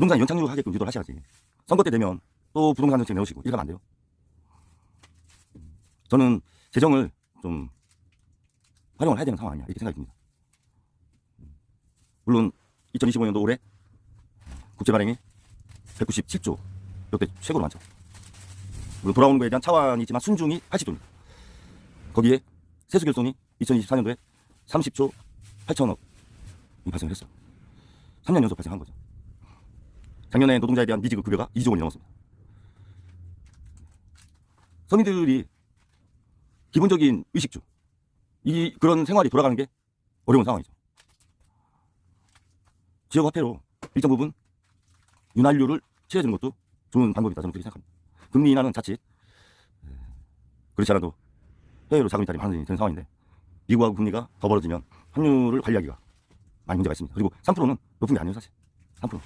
부동산 연착륙 하게끔 유도를 하셔야지. 선거 때 되면 또 부동산 정책 내오시고 이러면 안 돼요. 저는 재정을 좀 활용을 해야 되는 상황 아니야 이렇게 생각이 듭니다. 물론 2025년도 올해 국제 발행이 197조 역대 최고로 많죠. 물론 돌아오는 거에 대한 차원이 있지만 순중이 80조입니다. 거기에 세수 결손이 2024년도에 30조 8천억이 발생을 했어요. 3년 연속 발생한 거죠. 작년에 노동자에 대한 미지급 급여가 2조 원이 넘었습니다. 서민들이 기본적인 의식주, 이 그런 생활이 돌아가는 게 어려운 상황이죠. 지역 화폐로 일정 부분 윤활유를 취해주는 것도 좋은 방법이다 저는 그렇게 생각합니다. 금리 인하는 자칫 에, 그렇지 않아도 해외로 자금 이탈이 많이 되는 상황인데 미국하고 금리가 더 벌어지면 환율을 관리하기가 많이 문제가 있습니다. 그리고 3%는 높은 게 아니에요 사실. 3%.